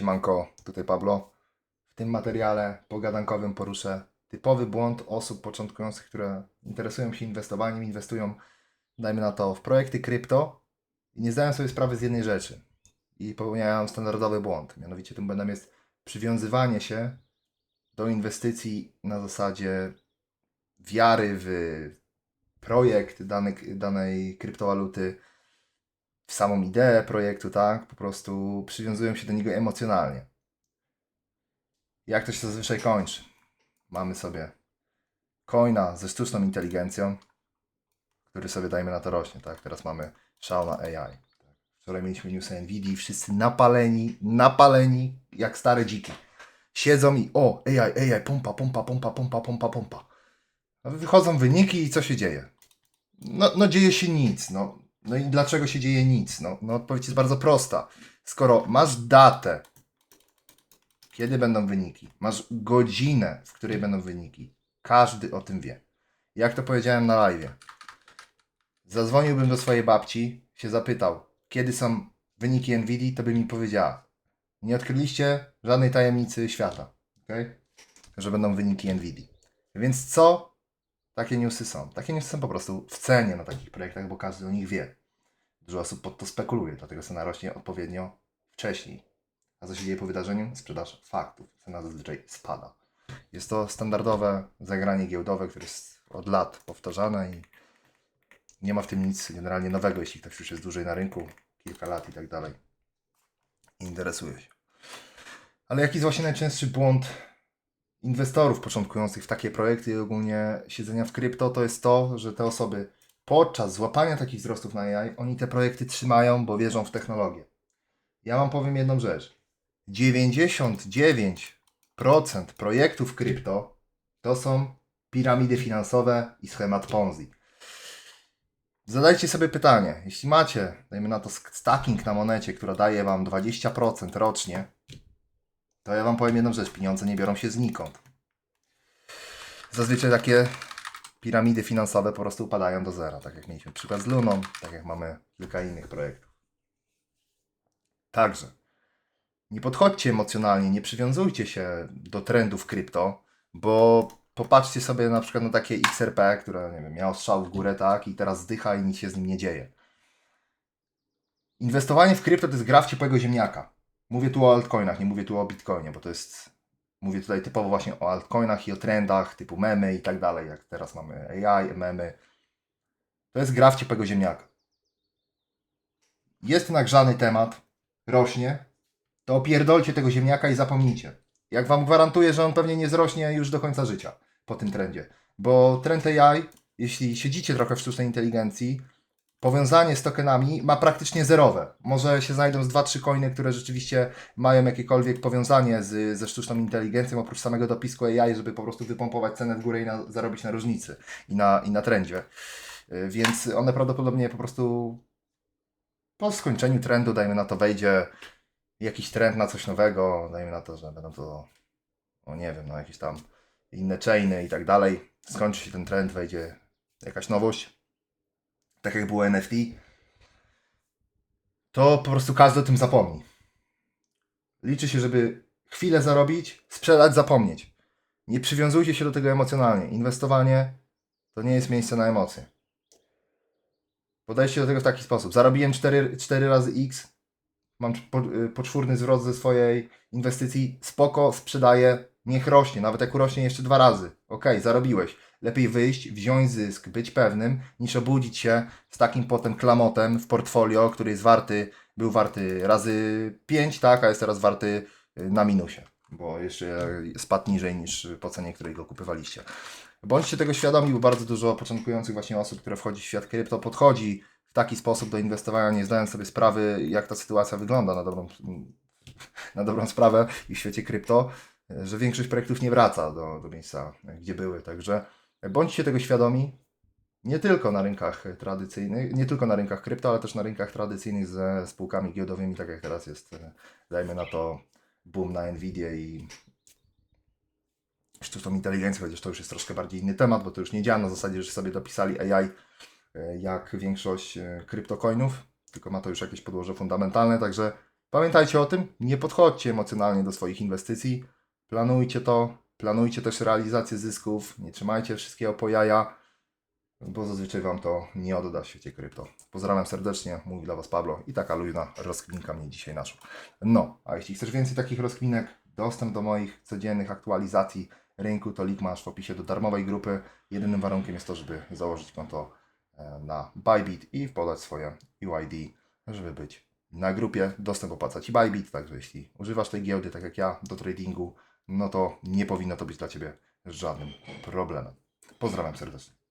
Siemanko, tutaj Pablo. W tym materiale pogadankowym poruszę typowy błąd osób początkujących, które interesują się inwestowaniem, inwestują, dajmy na to, w projekty krypto i nie zdają sobie sprawy z jednej rzeczy. I popełniają standardowy błąd. Mianowicie tym błędem jest przywiązywanie się do inwestycji na zasadzie wiary w projekt danej, danej kryptowaluty, w samą ideę projektu, tak? Po prostu przywiązują się do niego emocjonalnie. Jak to się zazwyczaj kończy? Mamy sobie coina ze sztuczną inteligencją, który sobie dajmy na to rośnie, tak? Teraz mamy szał na AI. Wczoraj mieliśmy newsy Nvidia, wszyscy napaleni, napaleni jak stare dziki. Siedzą i o, AI, AI, pompa, pompa, pompa, pompa, pompa, pompa. Wychodzą wyniki i co się dzieje? No, no dzieje się nic, no. No i dlaczego się dzieje nic? No, no odpowiedź jest bardzo prosta. Skoro masz datę, kiedy będą wyniki, masz godzinę, w której będą wyniki, każdy o tym wie. Jak to powiedziałem na live. Zadzwoniłbym do swojej babci, się zapytał, kiedy są wyniki Nvidia, to by mi powiedziała. Nie odkryliście żadnej tajemnicy świata, okay? że będą wyniki Nvidia. Więc co takie newsy są? Takie newsy są po prostu w cenie na takich projektach, bo każdy o nich wie. Dużo osób pod to spekuluje, dlatego cena rośnie odpowiednio wcześniej. A co się dzieje po wydarzeniu? Sprzedaż faktów. Cena zazwyczaj spada. Jest to standardowe zagranie giełdowe, które jest od lat powtarzane i nie ma w tym nic generalnie nowego, jeśli ktoś już jest dłużej na rynku, kilka lat i tak dalej. Interesuje się. Ale jaki jest właśnie najczęstszy błąd inwestorów początkujących w takie projekty i ogólnie siedzenia w krypto, to jest to, że te osoby podczas złapania takich wzrostów na AI, oni te projekty trzymają, bo wierzą w technologię. Ja Wam powiem jedną rzecz. 99% projektów krypto to są piramidy finansowe i schemat Ponzi. Zadajcie sobie pytanie, jeśli macie, dajmy na to stacking na monecie, która daje Wam 20% rocznie, to ja Wam powiem jedną rzecz, pieniądze nie biorą się znikąd. Zazwyczaj takie piramidy finansowe po prostu upadają do zera, tak jak mieliśmy przykład z Luną, tak jak mamy kilka innych projektów. Także nie podchodźcie emocjonalnie, nie przywiązujcie się do trendów krypto, bo popatrzcie sobie na przykład na takie XRP, które nie wiem, miało strzał w górę, tak, i teraz zdycha i nic się z nim nie dzieje. Inwestowanie w krypto to jest gra w ciepłego ziemniaka. Mówię tu o altcoinach, nie mówię tu o bitcoinie, bo to jest. Mówię tutaj typowo właśnie o altcoinach i o trendach typu memy i tak dalej, jak teraz mamy AI, memy. To jest gra w ciepłego ziemniaka. Jest nagrzany temat, rośnie, to opierdolcie tego ziemniaka i zapomnijcie. Jak Wam gwarantuję, że on pewnie nie zrośnie już do końca życia po tym trendzie. Bo trend AI, jeśli siedzicie trochę w sztucznej inteligencji, powiązanie z tokenami ma praktycznie zerowe. Może się znajdą z 2-3 coiny, które rzeczywiście mają jakiekolwiek powiązanie z, ze sztuczną inteligencją, oprócz samego dopisku AI, żeby po prostu wypompować cenę w górę i na, zarobić na różnicy i na, i na trendzie. Y, Więc one prawdopodobnie po prostu po skończeniu trendu, dajmy na to, wejdzie jakiś trend na coś nowego, dajmy na to, że będą to, o nie wiem, no jakieś tam inne chainy i tak dalej. Skończy się ten trend, wejdzie jakaś nowość, tak jak było NFT, to po prostu każdy o tym zapomni. Liczy się, żeby chwilę zarobić, sprzedać, zapomnieć. Nie przywiązujcie się do tego emocjonalnie. Inwestowanie to nie jest miejsce na emocje. Podejście do tego w taki sposób. Zarobiłem 4, 4 razy X, mam y, poczwórny zwrot ze swojej inwestycji, spoko, sprzedaję, niech rośnie, nawet jak urośnie jeszcze dwa razy. Ok, zarobiłeś. Lepiej wyjść, wziąć zysk, być pewnym, niż obudzić się z takim potem klamotem w portfolio, który jest warty, był warty razy 5, tak, a jest teraz warty y, na minusie, bo jeszcze spadł niżej niż po cenie, której go kupywaliście. Bądźcie tego świadomi, bo bardzo dużo początkujących właśnie osób, które wchodzi w świat krypto, podchodzi w taki sposób do inwestowania, nie zdając sobie sprawy, jak ta sytuacja wygląda na dobrą, na dobrą sprawę i w świecie krypto, że większość projektów nie wraca do, do miejsca, gdzie były. Także bądźcie tego świadomi, nie tylko na rynkach tradycyjnych, nie tylko na rynkach krypto, ale też na rynkach tradycyjnych ze spółkami giełdowymi, tak jak teraz jest, e, dajmy na to, boom na Nvidia i sztuczną inteligencję, chociaż to już jest troszkę bardziej inny temat, bo to już nie działa na zasadzie, że sobie dopisali AI e, jak większość e, kryptocoinów, tylko ma to już jakieś podłoże fundamentalne, także Pamiętajcie o tym, nie podchodźcie emocjonalnie do swoich inwestycji. Planujcie to, planujcie też realizację zysków, nie trzymajcie wszystkiego po jaja, bo zazwyczaj Wam to nie odda w świecie krypto. Pozdrawiam serdecznie, mówi dla Was Pablo i taka luźna rozkminka mnie dzisiaj naszła. No, a jeśli chcesz więcej takich rozkminek, dostęp do moich codziennych aktualizacji rynku, to link masz w opisie do darmowej grupy. Jedynym warunkiem jest to, żeby założyć konto e, na Bybit i podać swoje UID, żeby być na grupie. Dostęp opłaca Ci Bybit, także jeśli używasz tej giełdy, tak jak ja, do tradingu, no to nie powinno to być dla Ciebie żadnym problemem. Pozdrawiam serdecznie.